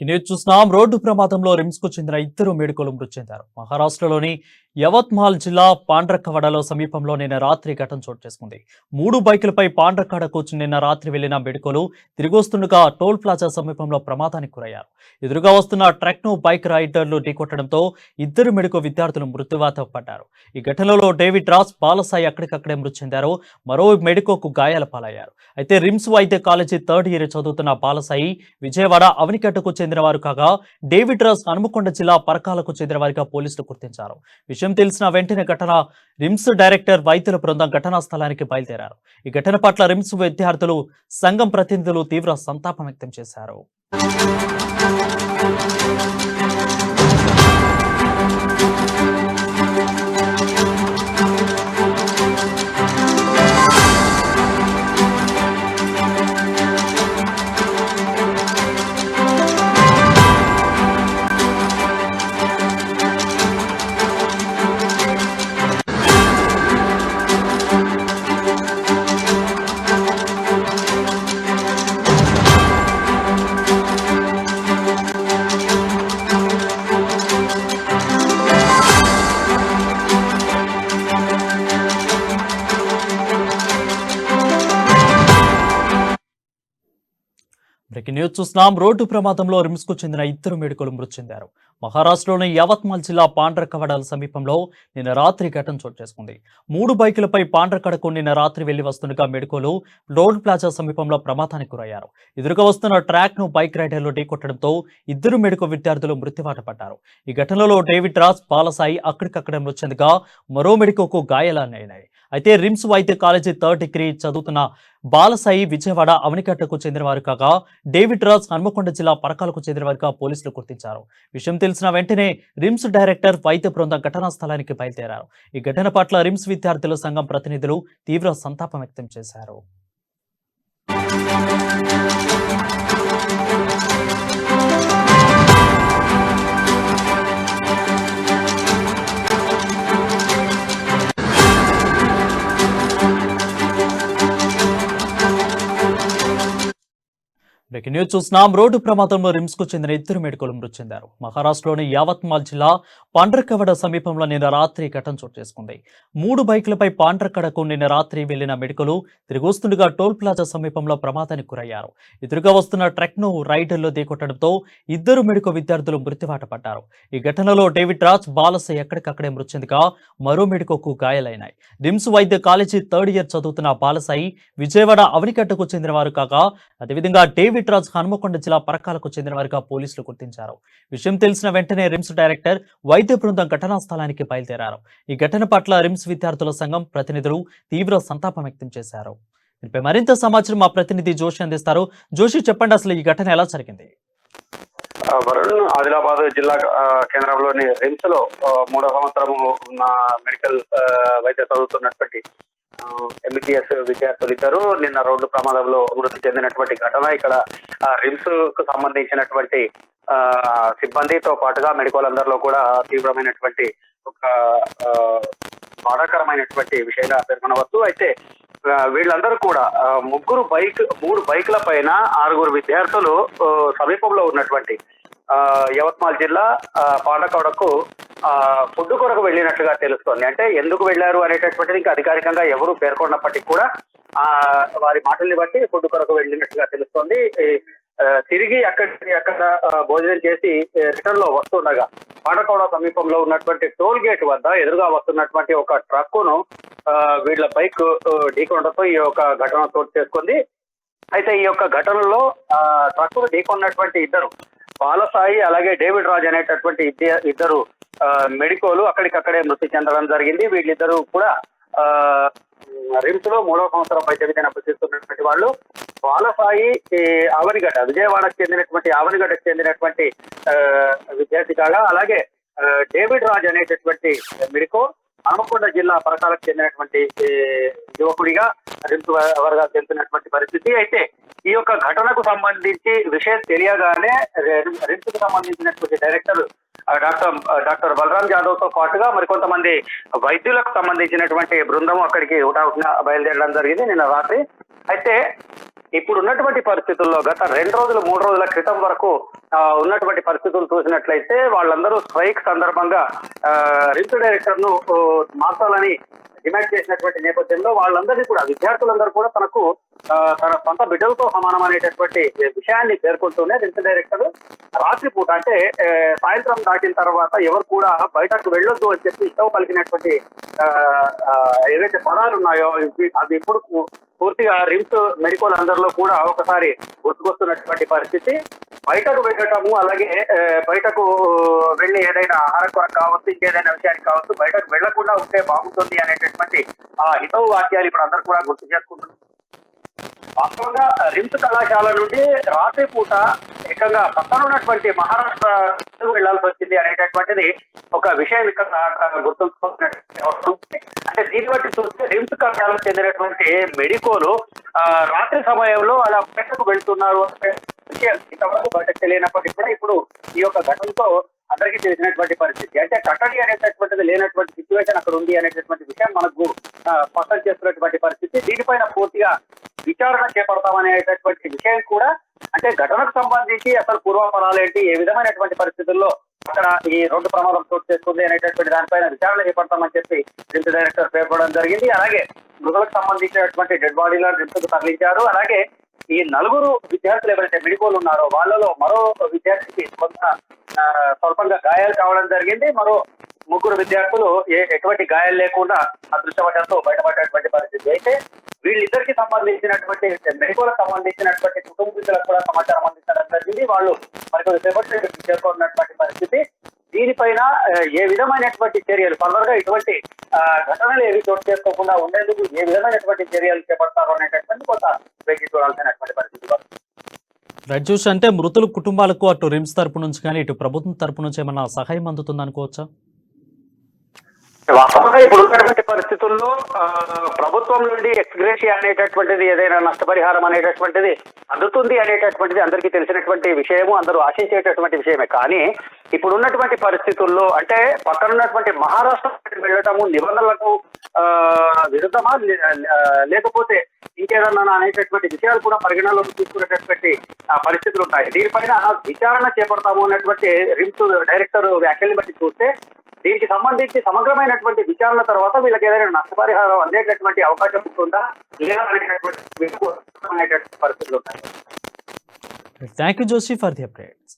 నేను న్యూస్ చూస్తున్నాం. రోడ్డు ప్రమాదంలో రిమ్స్కు చెందిన ఇద్దరు మేడుకోలు మృతి చెందారు. మహారాష్ట్రలోని యవత్మాల్ జిల్లా పాండ్రక్కవడలో సమీపంలో నిన్న రాత్రి ఘటన చోటు చేసుకుంది. మూడు బైకులపై పాండ్రక్కడకు నిన్న రాత్రి వెళ్ళిన మెడుకోలు తిరిగొస్తుండగా టోల్ ప్లాజా సమీపంలో ప్రమాదానికి గురయ్యారు. ఎదురుగా వస్తున్న ట్రక్ను బైక్ రైడర్లు ఢీకొట్టడంతో ఇద్దరు మెడుకో విద్యార్థులు మృత్యువాత పడ్డారు. ఈ ఘటనలో డేవిడ్ రాస్ బాలసాయి అక్కడికక్కడే మృతి చెందారు. మరో మెడుకోకు గాయాల పాలయ్యారు. అయితే రిమ్స్ వైద్య కాలేజీ థర్డ్ ఇయర్ చదువుతున్న బాలసాయి విజయవాడ అవనికట్టుకు చెందిన వారు కాగా డేవిడ్ రాస్ హనుమకొండ జిల్లా పరకాలకు చెందిన వారిగా పోలీసులు గుర్తించారు. విషయం తెలిసిన వెంటనే ఘటన రిమ్స్ డైరెక్టర్ వైద్యుల బృందం ఘటనా స్థలానికి బయలుదేరారు. ఈ ఘటన పట్ల రిమ్స్ విద్యార్థులు సంఘం ప్రతినిధులు తీవ్ర సంతాపం వ్యక్తం చేశారు. బ్రేకింగ్ న్యూస్ చూస్తున్నాం. రోడ్డు ప్రమాదంలో రిమ్స్కు చెందిన ఇద్దరు మేడుకోలు మృతి చెందారు. మహారాష్ట్రలోని యవత్మాల్ జిల్లా పాండ్రకవడాల సమీపంలో నిన్న రాత్రి ఘటన చోటు చేసుకుంది. మూడు బైకులపై పాండ్రకడకు నిన్న రాత్రి వెళ్ళి వస్తుండగా మెడుకోలు రోడ్ ప్లాజా సమీపంలో ప్రమాదానికి గురయ్యారు. ఎదురుగా వస్తున్న ట్రాక్ను బైక్ రైడర్లు ఢీకొట్టడంతో ఇద్దరు మెడుకో విద్యార్థులు మృత్యువాట పడ్డారు. ఈ ఘటనలో డేవిడ్ రాజ్ బాలసాయి అక్కడికక్కడే మృతి చెందగా మరో మెడికోకు గాయాలనైనాయి అయితే రిమ్స్ వైద్య కాలేజీ థర్డ్ డిగ్రీ చదువుతున్న బాలసాయి విజయవాడ అవనికట్టకు చెందినవారు కాగా డేవిడ్ రాజ్ హన్మకొండ జిల్లా పరకాలకు చెందినవారిగా పోలీసులు గుర్తించారు. విషయం తెలిసిన వెంటనే రిమ్స్ డైరెక్టర్ వైద్య బృందం ఘటనా స్థలానికి బయలుదేరారు. ఈ ఘటన పట్ల రిమ్స్ విద్యార్థుల సంఘం ప్రతినిధులు తీవ్ర సంతాపం వ్యక్తం చేశారు. బ్రేకింగ్ న్యూస్ చూస్తున్నాం. రోడ్డు ప్రమాదంలో రిమ్స్కు చెందిన ఇద్దరు మెడికలు మృతి చెందారు. మహారాష్ట్రలోని యావత్మాల్ జిల్లా పాండ్రకవడ సమీపంలో నిన్న రాత్రి ఘటన చోటు చేసుకుంది. మూడు బైకులపై పాండ్రకడకు నిన్న రాత్రి వెళ్ళిన మెడికలు తిరిగొస్తుండగా టోల్ ప్లాజా సమీపంలో ప్రమాదానికి గురయ్యారు. ఎదురుగా వస్తున్న ట్రక్ను రైడర్లో ఢీకొట్టడంతో ఇద్దరు మెడుకో విద్యార్థులు మృత్యువాత పడ్డారు. ఈ ఘటనలో డేవిడ్ రాజ్ బాలసయ్య ఎక్కడికక్కడే మృతి చెందగా మరో మెడికోకు గాయాలైనాయి. రిమ్స్ వైద్య కాలేజీ థర్డ్ ఇయర్ చదువుతున్న బాలసాయి విజయవాడ అవనికట్టుకు చెందిన వారు కాగా అదేవిధంగా డేవిడ్ రాజ్ హనుమకొండ జిల్లా పరకాలకు చెందిన వారిగా పోలీసులు గుర్తించారు. విషయం తెలిసిన వెంటనే రిమ్స్ డైరెక్టర్ వైద్య బృందం ఘటనా స్థలానికి బయలుదేరారు. ఈ ఘటన పట్ల రిమ్స్ విద్యార్థుల సంఘం ప్రతినిధులు తీవ్ర సంతాపం వ్యక్తం చేశారు. దీనిపై మరింత సమాచారం మా ప్రతినిధి జోషి అందిస్తారు. జోషి చెప్పండి అసలు ఈ ఘటన ఎలా జరిగింది? వరుణ్ ఆదిలాబాద్ జిల్లా కేంద్రంలోని రిమ్స్లో మూడో సంవత్సరము మెడికల్ వైద్య చదువుతున్నటువంటి ఎంబీబీఎస్ విద్యార్థులు ఇద్దరు నిన్న రోడ్డు ప్రమాదంలో మృతి చెందినటువంటి ఘటన. ఇక్కడ రిమ్స్కు సంబంధించినటువంటి సిబ్బందితో పాటుగా మెడికల్ అందరిలో కూడా తీవ్రమైనటువంటి ఒక బాధాకరమైనటువంటి విషయంగా పేర్కొనవచ్చు. అయితే వీళ్ళందరూ కూడా ముగ్గురు బైక్ మూడు బైక్ల పైన ఆరుగురు విద్యార్థులు సమీపంలో ఉన్నటువంటి యవత్మాల్ జిల్లా ఆ, ఫుడ్ కొరకు వెళ్ళినట్లుగా తెలుస్తోంది. అంటే ఎందుకు వెళ్ళారు అనేటటువంటిది ఇంకా అధికారికంగా ఎవరు పేర్కొన్నప్పటికీ కూడా ఆ వారి మాటల్ని బట్టి ఫుడ్ కొరకు వెళ్ళినట్టుగా తెలుస్తోంది. తిరిగి అక్కడికి అక్కడ భోజనం చేసి రిటర్న్లో వస్తుండగా పాడకోడ సమీపంలో ఉన్నటువంటి టోల్ గేట్ వద్ద ఎదురుగా వస్తున్నటువంటి ఒక ట్రక్కును వీళ్ళ బైక్ ఆ, ఢీకొనడంతో ఈ యొక్క ఘటన చోటు చేసుకుంది. అయితే ఈ యొక్క ఘటనలో ట్రక్కును ఢీకొన్నటువంటి ఇద్దరు బాలసాయి అలాగే డేవిడ్ రాజ్ అనేటటువంటి ఇద్దరు మెడికోలు అక్కడికక్కడే మృతి చెందడం జరిగింది. వీళ్ళిద్దరూ కూడా రిమ్స్లో మూడవ సంవత్సరం వైద్య అభ్యసిస్తున్నటువంటి వాళ్ళు. బాలసాయి ఈ ఆవనిగడ్డ విజయవాడకు చెందినటువంటి ఆవనిగడ్డకు చెందినటువంటి విద్యార్థి కాగా అలాగే డేవిడ్ రాజ్ అనేటటువంటి మెడికో హనుమకొండ జిల్లా పరకాలకు చెందినటువంటి యువకుడిగా రిమ్స్ వర్గాలు చెందుతున్నటువంటి పరిస్థితి. అయితే ఈ యొక్క ఘటనకు సంబంధించి విషయం తెలియగానే రిమ్స్కు సంబంధించినటువంటి డైరెక్టర్ డాక్టర్ డాక్టర్ బలరాం జాదవ్తో పాటుగా మరికొంతమంది వైద్యులకు సంబంధించినటువంటి బృందం అక్కడికి హుటాహుటిన బయలుదేరడం జరిగింది నిన్న రాత్రి. అయితే ఇప్పుడు ఉన్నటువంటి పరిస్థితుల్లో గత రెండు రోజులు మూడు రోజుల క్రితం వరకు ఉన్నటువంటి పరిస్థితులు చూసినట్లయితే వాళ్ళందరూ స్ట్రైక్ సందర్భంగా రిమ్స్ డైరెక్టర్ను మార్చాలని డిమాండ్ చేసినటువంటి నేపథ్యంలో వాళ్ళందరినీ కూడా విద్యార్థులందరూ కూడా తనకు తన సొంత బిడ్డలతో సమానం అనేటటువంటి విషయాన్ని పేర్కొంటూనే రిమ్స్ డైరెక్టర్ రాత్రిపూట అంటే సాయంత్రం దాటిన తర్వాత ఎవరు కూడా బయటకు వెళ్ళొద్దు అని చెప్పి ఇష్టం పలికినటువంటి ఏవైతే పదాలు ఉన్నాయో ఇవి- అది ఇప్పుడు పూర్తిగా రిమ్స్ మెడికల్ అందరిలో కూడా ఒకసారి గుర్తుకొస్తున్నటువంటి పరిస్థితి. బయటకు వెళ్ళటము అలాగే బయటకు వెళ్ళి ఏదైనా ఆహార కొరకు కావచ్చు ఇంకేదైనా విషయానికి కావచ్చు బయటకు వెళ్ళకుండా ఉంటే బాగుంటుంది అనేటటువంటి ఆ హితవు వాక్యాలు ఇప్పుడు అందరూ కూడా గుర్తు చేసుకుంటున్నారు. వాస్తవంగా రిమ్స్ కళాశాల నుండి రాత్రి పూట ఏకంగా పక్కన ఉన్నటువంటి మహారాష్ట్ర వెళ్ళాల్సి వచ్చింది అనేటటువంటిది ఒక విషయం ఇక్కడ గుర్తుంచుకోవాల్సినటువంటి అంటే దీన్ని బట్టి చూస్తే రిమ్స్ కళాశాలకు చెందినటువంటి మెడికోలు రాత్రి సమయంలో అలా బయటకు వెళ్తున్నారు ఇంతవరకు బయటకు తెలియనప్పటికీ కూడా ఇప్పుడు ఈ యొక్క ఘటనతో అందరికీ తెలిసినటువంటి పరిస్థితి. అంటే కట్టడి అనేటటువంటిది లేనటువంటి సిచ్యువేషన్ అక్కడ ఉంది అనేటటువంటి విషయం మనకు స్పష్టం చేస్తున్నటువంటి పరిస్థితి. దీనిపైన పూర్తిగా విచారణ చేపడతామనేటటువంటి విషయం కూడా అంటే ఘటనకు సంబంధించి అసలు పూర్వాపరాలు ఏంటి? ఏ విధమైనటువంటి పరిస్థితుల్లో అక్కడ ఈ రోడ్డు ప్రమాదం చోటు చేసుకుంది అనేటటువంటి దానిపైన విచారణ చేపడతామని చెప్పి రిమ్స్ డైరెక్టర్ పేర్కొనడం జరిగింది. అలాగే మృతులకు సంబంధించినటువంటి డెడ్ బాడీలను రిమ్స్కు తరలించారు. అలాగే ఈ నలుగురు విద్యార్థులు ఎవరైతే మెడికోలు ఉన్నారో వాళ్ళలో మరో విద్యార్థికి కొంత స్వల్పంగా గాయాలు కావడం జరిగింది. మరో ముగ్గురు విద్యార్థులు ఏ- ఎటువంటి గాయాలు లేకుండా అదృష్టవశాత్తు బయటపడేటువంటి పరిస్థితి. అయితే వీళ్ళిద్దరికి సంబంధించినటువంటి మెడికోలకు సంబంధించినటువంటి కుటుంబీకులకు కూడా సమాచారం అందించడం జరిగింది. వాళ్ళు మరికొన్ని సేపటి చేరుకున్నటువంటి పరిస్థితి. దీనిపైన ఏ విధమైనటువంటి చర్యలు ఫర్దర్గా ఇటువంటి ఘటనలు ఏవి చోటు చేసుకోకుండా ఉండేందుకు ఏ విధమైనటువంటి చర్యలు చేపడతారు అనేటటువంటి కొంత వేచి చూడాల్సినటువంటి పరిస్థితి. రైట్ చూసి అంటే మృతుల కుటుంబాలకు అటు రిమ్స్ తరపు నుంచి కానీ ఇటు ప్రభుత్వం తరపు నుంచి ఏమన్నా సహాయం అందుతుంది అనుకోవచ్చా వాస్తవంగా ఇప్పుడు ఉన్నటువంటి పరిస్థితుల్లో ప్రభుత్వం నుండి ఎక్స్గ్రేషియా అనేటటువంటిది ఏదైనా నష్టపరిహారం అనేటటువంటిది అందుతుంది అనేటటువంటిది అందరికీ తెలిసినటువంటి విషయము అందరూ ఆశించేటటువంటి విషయమే. కానీ ఇప్పుడు ఉన్నటువంటి పరిస్థితుల్లో అంటే పక్కన ఉన్నటువంటి మహారాష్ట్ర వెళ్ళటము నిబంధనలకు విరుద్ధమా? లే- లేకపోతే ఇంకేదన్నా అనేటటువంటి విషయాలు కూడా పరిగణలోకి తీసుకునేటటువంటి పరిస్థితులు ఉంటాయి. దీనిపైన విచారణ చేపడతాము అన్నటువంటి రిమ్స్ డైరెక్టర్ వ్యాఖ్యల్ని బట్టి చూస్తే దీనికి సంబంధించి సమగ్రమైనటువంటి విచారణ తర్వాత వీళ్ళకి ఏదైనా నష్టపరిహారం అందేటటువంటి అవకాశం ఉంటుందా? లేదా అనేటటువంటి పరిస్థితులు thank you Joshi for the updates